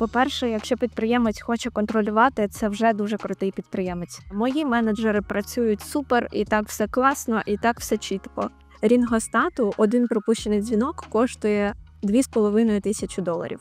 По-перше, якщо підприємець хоче контролювати, це вже дуже крутий підприємець. Мої менеджери працюють супер, і так все класно, і так все чітко. Рінгостату один пропущений дзвінок коштує 2,5 тисячі доларів.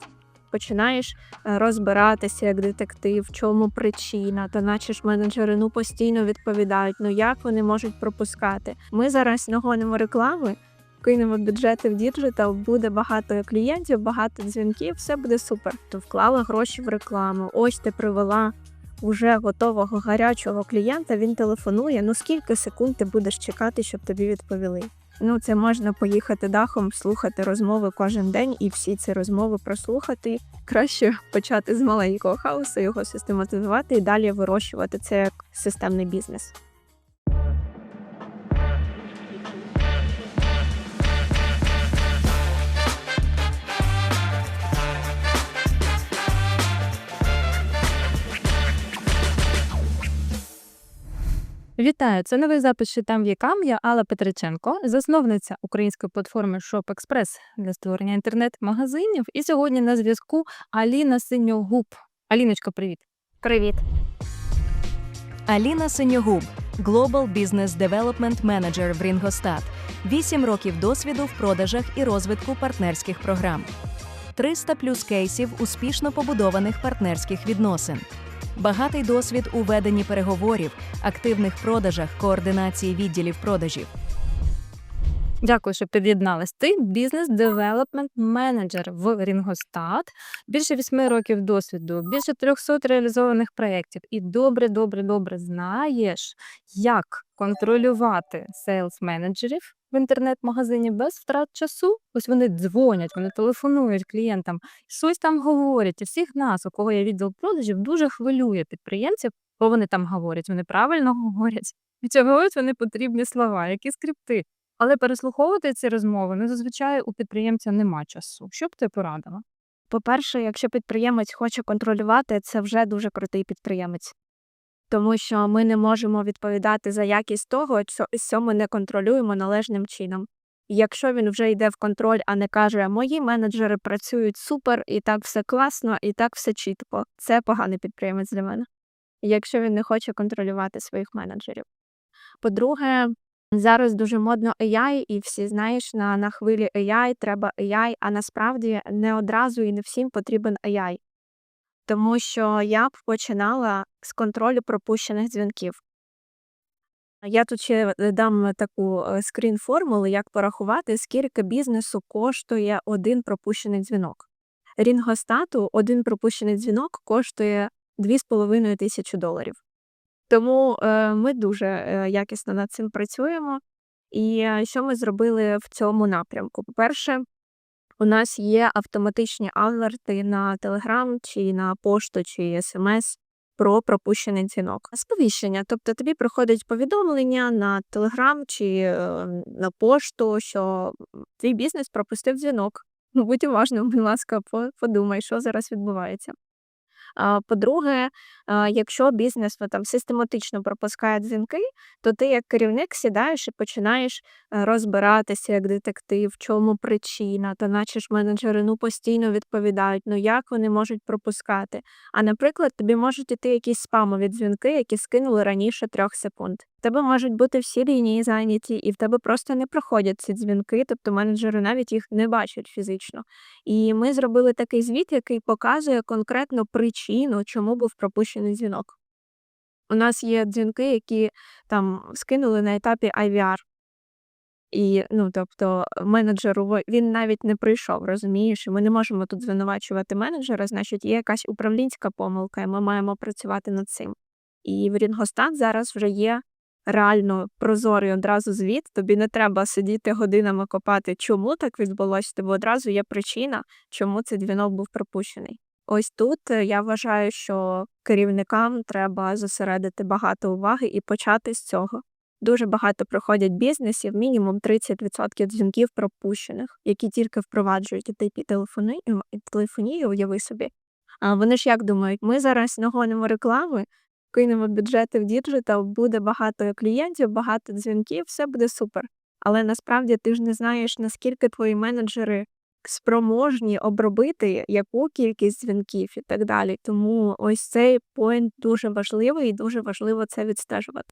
Починаєш е, розбиратися як детектив, в чому причина, та наче ж менеджери ну постійно відповідають, ну як вони можуть пропускати. Ми зараз нагонимо реклами, кинемо бюджети в діджитал, буде багато клієнтів, багато дзвінків, все буде супер. То вклала гроші в рекламу. Ось ти привела уже готового гарячого клієнта. Він телефонує. Ну скільки секунд ти будеш чекати, щоб тобі відповіли? Ну, це можна поїхати дахом, слухати розмови кожен день і всі ці розмови прослухати. Краще почати з маленького хаосу, його систематизувати і далі вирощувати це як системний бізнес. Вітаю! Це новий запис «Шитам вікам». Я Алла Петриченко, засновниця української платформи ShopExpress для створення інтернет-магазинів. І сьогодні на зв'язку Аліна Синьогуб. Аліночка, привіт. Привіт! Аліна Синьогуб, Global Business Development Manager в Ringostat. 8 років досвіду в продажах і розвитку партнерських програм. 300 плюс кейсів успішно побудованих партнерських відносин. Багатий досвід у веденні переговорів, активних продажах, координації відділів продажів. Дякую, що під'єдналась. Ти бізнес-девелопмент менеджер в Рінгостат. Більше 8 років досвіду, більше 300 реалізованих проєктів. І добре, добре, добре знаєш, як контролювати сейлс-менеджерів в інтернет-магазині без втрат часу. Ось вони дзвонять, вони телефонують клієнтам, щось там говорять. І всіх нас, у кого є відділ продажів, дуже хвилює підприємців, бо вони там говорять. Вони правильно говорять. І говорять вони потрібні слова, які скрипти. Але переслуховувати ці розмови ну, зазвичай у підприємця нема часу. Що б ти порадила? По-перше, якщо підприємець хоче контролювати, це вже дуже крутий підприємець. Тому що ми не можемо відповідати за якість того, що, ми не контролюємо належним чином. І Якщо він вже йде в контроль, а не каже, мої менеджери працюють супер, і так все класно, і так все чітко, це поганий підприємець для мене. Якщо він не хоче контролювати своїх менеджерів. По-друге, зараз дуже модно AI, і всі знаєш, на, на хвилі AI треба AI, а насправді не одразу і не всім потрібен AI. Тому що я б починала з контролю пропущених дзвінків. Я тут ще е, дам таку е, скрін-формулу, як порахувати, скільки бізнесу коштує один пропущений дзвінок. Рінгостату один пропущений дзвінок коштує 2,5 тисячі доларів. Тому е, ми дуже е, якісно над цим працюємо. І е, що ми зробили в цьому напрямку? По-перше, у нас є автоматичні алерти на Telegram чи на пошту чи смс про пропущений дзвінок. Сповіщення, тобто тобі приходить повідомлення на Telegram чи на пошту, що твій бізнес пропустив дзвінок. Будь уважним, будь ласка, подумай, що зараз відбувається. По-друге, якщо бізнес ну, там систематично пропускає дзвінки, то ти як керівник сідаєш і починаєш е, розбиратися як детектив, в чому причина, то наче ж менеджери ну постійно відповідають, ну як вони можуть пропускати. А наприклад, тобі можуть іти якісь спамові дзвінки, які скинули раніше трьох секунд. В тебе можуть бути всі лінії зайняті, і в тебе просто не проходять ці дзвінки, тобто менеджери навіть їх не бачать фізично. І ми зробили такий звіт, який показує конкретно причину, чому був пропущений дзвінок. У нас є дзвінки, які там скинули на етапі IVR. І, ну, тобто, менеджеру він навіть не прийшов, розумієш? Ми не можемо тут звинувачувати менеджера, значить, є якась управлінська помилка, і ми маємо працювати над цим. І в Рінгостат зараз вже є реально прозорий одразу звіт. Тобі не треба сидіти годинами копати, чому так відбулося, тобі одразу є причина, чому цей дзвінок був пропущений. Ось тут е, я вважаю, що керівникам треба зосередити багато уваги і почати з цього. Дуже багато проходять бізнесів, мінімум 30% дзвінків пропущених, які тільки впроваджують типі телефонію, телефонію, уяви собі. А вони ж як думають, ми зараз нагонимо реклами, кинемо бюджети в діджитал, буде багато клієнтів, багато дзвінків, все буде супер. Але насправді ти ж не знаєш, наскільки твої менеджери спроможні обробити яку кількість дзвінків і так далі. Тому ось цей поінт дуже важливий і дуже важливо це відстежувати.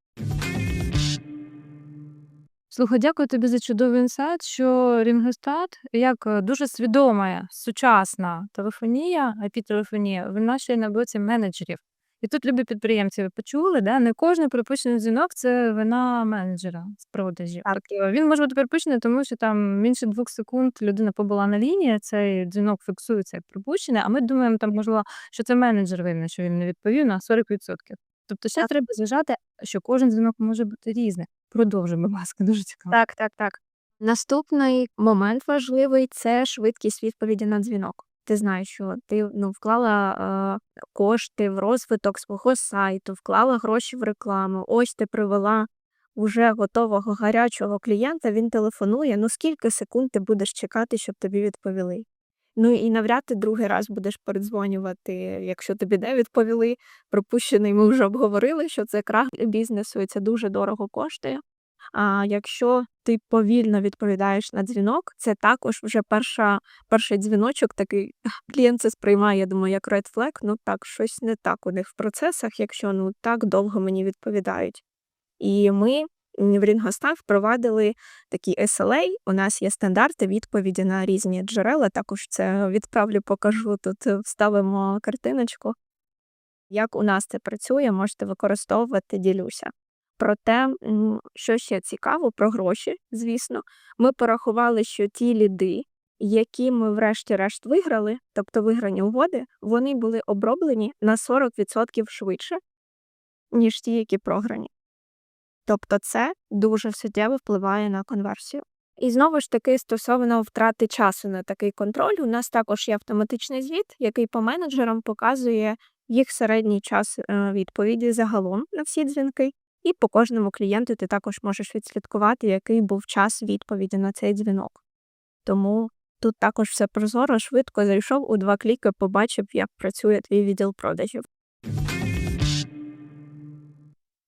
Слухай, дякую тобі за чудовий інсайт, що Рінгостат, як е, дуже свідома сучасна телефонія, IP-телефонія, вона ще й на боці менеджерів. І тут любі підприємці ви почули, да? не кожен пропущений дзвінок це вина менеджера з продажів. Е, Він може бути припущений, тому що там менше двох секунд людина побула на лінії, цей дзвінок фіксується як пропущений, а ми думаємо, там, можливо, що це менеджер винен, що він не відповів на 40%. Тобто ще Так. треба зважати, що кожен дзвінок може бути різний. Продовжуй, будь ласка, дуже цікаво. Так, так, так. Наступний момент важливий це швидкість відповіді на дзвінок. Ти знаєш, що ти ну, вклала е, кошти в розвиток свого сайту, вклала гроші в рекламу. Ось ти привела уже готового гарячого клієнта, він телефонує. Ну скільки секунд ти будеш чекати, щоб тобі відповіли? Ну і навряд ти другий раз будеш передзвонювати, якщо тобі не відповіли. Пропущений ми вже обговорили, що це крах бізнесу, і це дуже дорого коштує. А якщо ти повільно відповідаєш на дзвінок, це також вже перша, перший дзвіночок такий. Клієнт це сприймає, я думаю, як red flag, ну так, щось не так у них в процесах, якщо ну так довго мені відповідають. І ми в Ringostaf впровадили такі SLA. У нас є стандарти відповіді на різні джерела. Також це відправлю, покажу тут, е, вставимо картиночку. Як у нас це працює, можете використовувати, ділюся. Проте, що ще цікаво, про гроші, звісно, ми порахували, що ті ліди, які ми врешті-решт виграли, тобто виграні угоди, вони були оброблені на 40% швидше, ніж ті, які програні. Тобто це дуже суттєво впливає на конверсію. І знову ж таки, стосовно втрати часу на такий контроль, у нас також є автоматичний звіт, який по менеджерам показує їх середній час е, відповіді загалом на всі дзвінки. І по кожному клієнту ти також можеш відслідкувати, який був час відповіді на цей дзвінок. Тому тут також все прозоро, швидко зайшов у два кліки, побачив, як працює твій відділ продажів.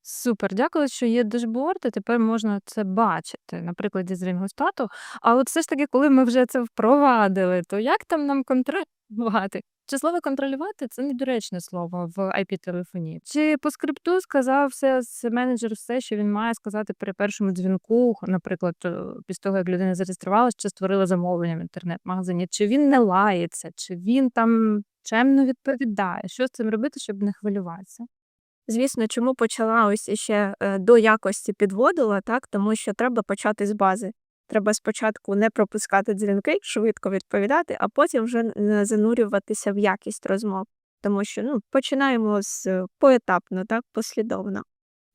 Супер, дякую, що є дешборд, і тепер можна це бачити на прикладі з Рінгостату. А от все ж таки, коли ми вже це впровадили, то як там нам контролювати? Чи слово контролювати це недоречне слово в IP-телефонії? Чи по скрипту сказав все менеджер все, що він має сказати при першому дзвінку, наприклад, е, після того, як людина зареєструвалася, чи створила замовлення в інтернет-магазині, чи він не лається, чи він там чемно відповідає? Що з цим робити, щоб не хвилюватися? Звісно, чому почала ось іще е, до якості підводила, так тому що треба почати з бази. Треба спочатку не пропускати дзвінки, швидко відповідати, а потім вже занурюватися в якість розмов. Тому що ну, починаємо з е, поетапно, так, послідовно.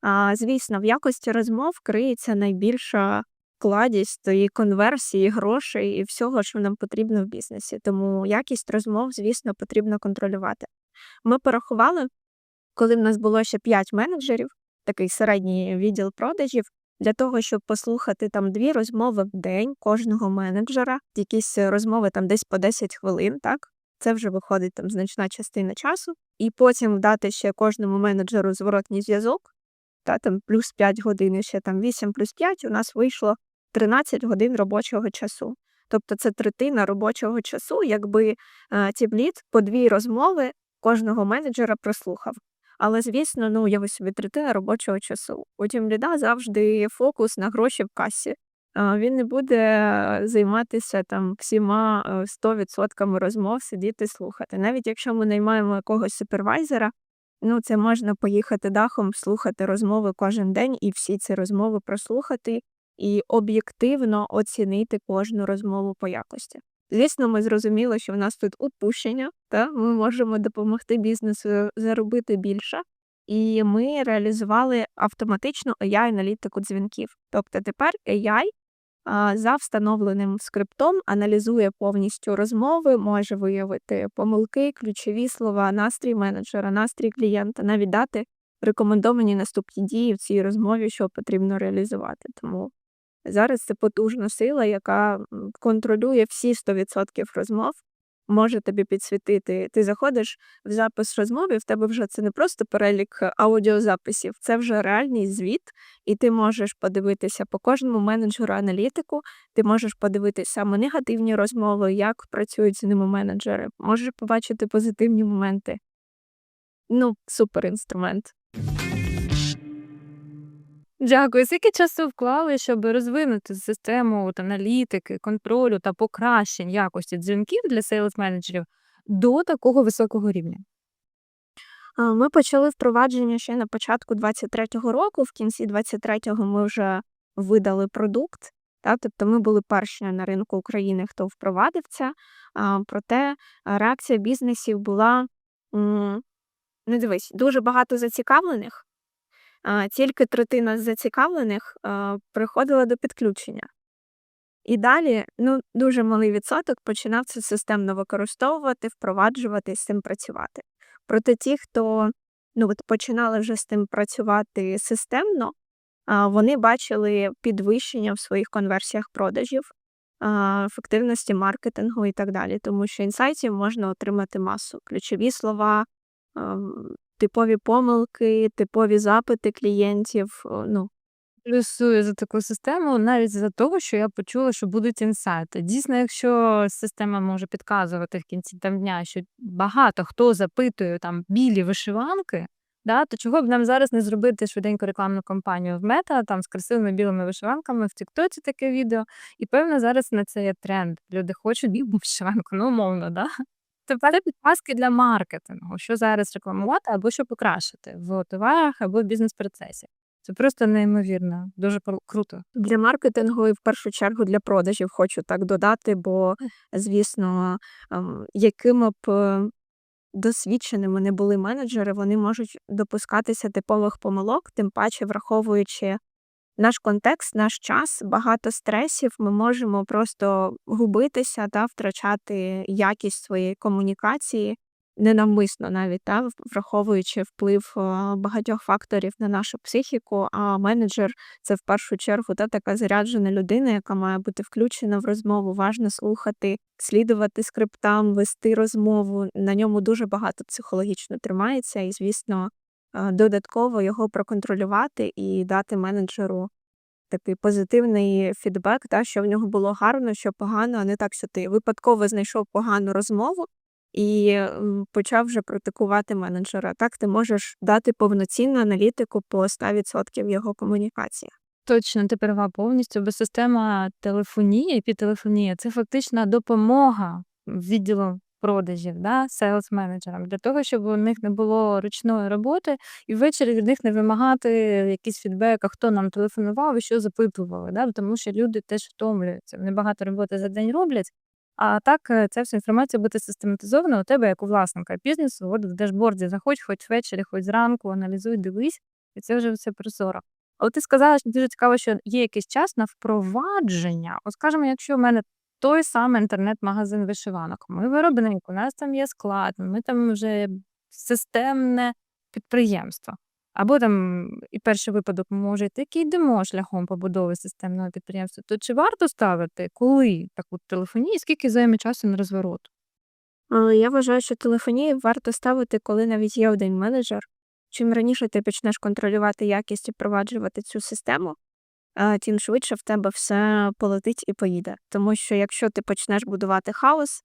А звісно, в якості розмов криється найбільша складість і конверсії, грошей і всього, що нам потрібно в бізнесі. Тому якість розмов, звісно, потрібно контролювати. Ми порахували, коли в нас було ще 5 менеджерів, такий середній відділ продажів, для того, щоб послухати там дві розмови в день кожного менеджера, якісь е, розмови там десь по 10 хвилин, так? Це вже виходить там значна частина часу, і потім дати ще кожному менеджеру зворотній зв'язок, та там плюс 5 годин, ще там 8 плюс 5, у нас вийшло 13 годин робочого часу. Тобто це третина робочого часу, якби е, тімлід по дві розмови кожного менеджера прослухав. Але, звісно, ну уяви собі третина робочого часу. У тімліда завжди фокус на гроші в касі. Він не буде е, займатися там всіма е, 100% розмов, сидіти слухати. Навіть якщо ми наймаємо якогось супервайзера, ну це можна поїхати дахом, слухати розмови кожен день і всі ці розмови прослухати і об'єктивно оцінити кожну розмову по якості. Звісно, ми зрозуміли, що в нас тут упущення, та ми можемо допомогти бізнесу заробити більше. І ми реалізували автоматичну AI-аналітику дзвінків. Тобто тепер AI за встановленим скриптом аналізує повністю розмови, може виявити помилки, ключові слова, настрій менеджера, настрій клієнта, навіть дати рекомендовані наступні дії в цій розмові, що потрібно реалізувати. Тому зараз це потужна сила, яка контролює всі 100% розмов може тобі підсвітити. Ти заходиш в запис розмови, в тебе вже це не просто перелік аудіозаписів, це вже реальний звіт, і ти можеш подивитися по кожному менеджеру аналітику, ти можеш подивитися саме негативні розмови, як працюють з ними менеджери, можеш побачити позитивні моменти. Ну, супер інструмент. Дякую. Скільки часу вклали, щоб розвинути систему от, аналітики, контролю та покращень якості дзвінків для сейлс-менеджерів до такого високого рівня? Ми почали впровадження ще на початку 23-го року. В кінці 23-го ми вже видали продукт. Та, тобто ми були перші на ринку України, хто впровадив це. А, проте реакція бізнесів була м, ну дивись, дуже багато зацікавлених. Тільки третина з зацікавлених приходила до підключення. І далі ну, дуже малий відсоток починав це системно використовувати, впроваджувати, з цим працювати. Проте ті, хто ну, от починали вже з тим працювати системно, вони бачили підвищення в своїх конверсіях продажів, ефективності маркетингу і так далі. Тому що інсайтів можна отримати масу. Ключові слова, типові помилки, типові запити клієнтів. Ну, Плюсую за таку систему навіть за того, що я почула, що будуть інсайти. Дійсно, якщо система може підказувати в кінці там дня, що багато хто запитує там білі вишиванки, да, то чого б нам зараз не зробити швиденько рекламну кампанію в мета там з красивими білими вишиванками в Тіктоці таке відео. І певно зараз на це є тренд. Люди хочуть білу вишиванку, ну умовно, да. Тепер підказки для маркетингу, що зараз рекламувати або що покращити в товарах або в бізнес-процесі. Це просто неймовірно, дуже круто. Для маркетингу і в першу чергу для продажів хочу так додати, бо, звісно, якими б е, досвідченими не були менеджери, вони можуть допускатися типових помилок, тим паче враховуючи наш контекст, наш час, багато стресів, ми можемо просто губитися та втрачати якість своєї комунікації ненавмисно навіть та враховуючи вплив багатьох факторів на нашу психіку. А менеджер це в першу чергу та така заряджена людина, яка має бути включена в розмову, важно слухати, слідувати скриптам, вести розмову. На ньому дуже багато психологічно тримається, і звісно, додатково його проконтролювати і дати менеджеру такий позитивний фідбек, та, що в нього було гарно, що погано, а не так, що ти випадково знайшов погану розмову і почав вже критикувати менеджера. Так ти можеш дати повноцінну аналітику по 100% його комунікації. Точно, ти права повністю, бо система телефонії, підтелефонія це фактична допомога відділу продажів, да, сейлс-менеджерам, для того, щоб у них не було ручної роботи, і ввечері від них не вимагати якийсь фідбек, а хто нам телефонував і що запитували. Да, тому що люди теж втомлюються. Вони багато роботи за день роблять. А так е, ця вся інформація буде систематизована у тебе як у власника бізнесу. От в дашборді заходь, хоч ввечері, хоч зранку, аналізуй, дивись, і це вже все прозоро. Але ти сказала, що дуже цікаво, що є якийсь час на впровадження. От скажімо, якщо в мене той самий інтернет-магазин вишиванок, ми виробник, у нас там є склад, ми там вже системне підприємство. Або там і перший випадок може йти, йдемо шляхом побудови системного підприємства. То чи варто ставити, коли таку телефонію, і скільки займе часу на розворот? Я вважаю, що телефонію варто ставити, коли навіть є один менеджер. Чим раніше ти почнеш контролювати якість і впроваджувати цю систему, тим швидше в тебе все полетить і поїде. Тому що якщо ти почнеш будувати хаос,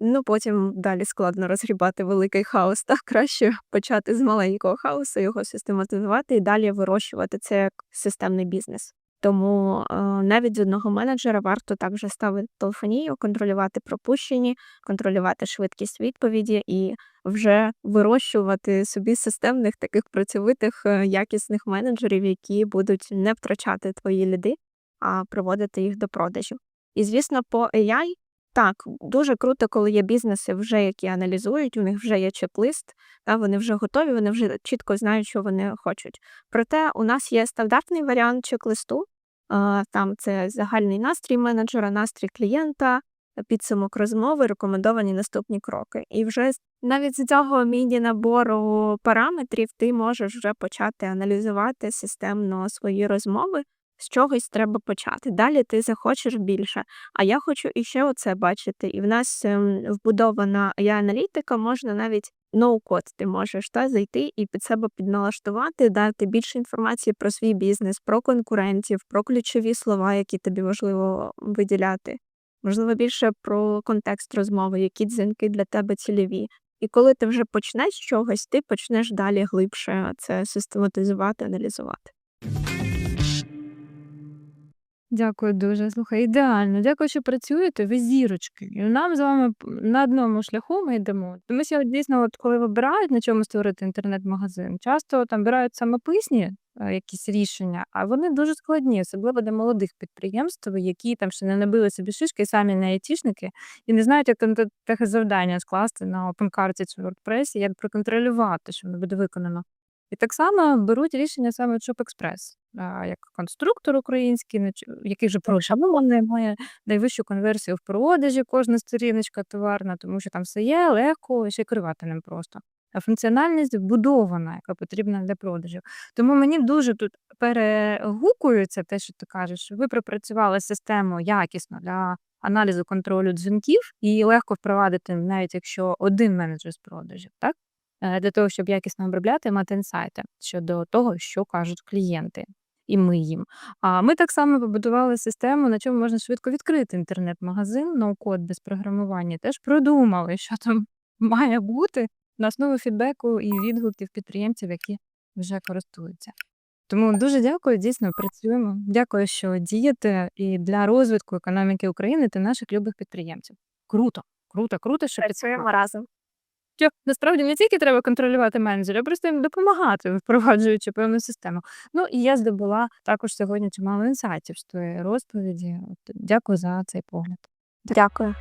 ну потім далі складно розгрібати великий хаос. Так краще почати з маленького хаосу, його систематизувати і далі вирощувати це як системний бізнес. Тому е, навіть з одного менеджера варто також ставити телефонію, контролювати пропущені, контролювати швидкість відповіді і вже вирощувати собі системних таких працьовитих е, якісних менеджерів, які будуть не втрачати твої ліди, а приводити їх до продажу. І звісно, по AI так дуже круто, коли є бізнеси, вже які аналізують, у них вже є чек-лист, та вони вже готові, вони вже чітко знають, що вони хочуть. Проте у нас є стандартний варіант чек-листу. Там це загальний настрій менеджера, настрій клієнта, підсумок розмови, рекомендовані наступні кроки. І вже навіть з цього міні-набору параметрів ти можеш вже почати аналізувати системно свої розмови З чогось треба почати. Далі ти захочеш більше. А я хочу іще оце бачити. І в нас ем, вбудована AI-аналітика, можна навіть ноу-код ти можеш та, зайти і під себе підналаштувати, дати більше інформації про свій бізнес, про конкурентів, про ключові слова, які тобі важливо виділяти. Можливо, більше про контекст розмови, які дзвінки для тебе цільові. І коли ти вже почнеш чогось, ти почнеш далі глибше це систематизувати, аналізувати. Дякую дуже. Слухай, ідеально. Дякую, що працюєте. Ви зірочки. І нам з вами на одному шляху ми йдемо. Тому що дійсно, от коли вибирають, на чому створити інтернет-магазин, часто там обирають самописні е, якісь рішення, а вони дуже складні, особливо для молодих підприємств, які там ще не набили собі шишки, самі не айтішники, і не знають, як там те- завдання скласти на OpenCarті чи WordPress, як проконтролювати, що воно буде виконано. І так само беруть рішення саме а, як конструктор український, який же прошаблований, має найвищу конверсію в продажі, кожна сторіночка товарна, тому що там все є легко і ще керувати ним просто. А функціональність вбудована, яка потрібна для продажів. Тому мені дуже тут перегукується те, що ти кажеш, що ви пропрацювали систему якісно для аналізу контролю дзвінків і легко впровадити, навіть якщо один менеджер з продажів, так? Е, Для того, щоб якісно обробляти, мати інсайти щодо того, що кажуть клієнти, і ми їм. А ми так само побудували систему, на чому можна швидко відкрити інтернет-магазин, ноу-код без програмування. Теж продумали, що там має бути на основі фідбеку і відгуків підприємців, які вже користуються. Тому дуже дякую, дійсно працюємо. Дякую, що дієте і для розвитку економіки України та наших любих підприємців. Круто, круто, круто, що Працюємо разом. Що насправді не тільки треба контролювати менеджера, просто їм допомагати, впроваджуючи певну систему. Ну і я здобула також сьогодні чимало інсайтів з твоєї розповіді. От, дякую за цей погляд. Дякую.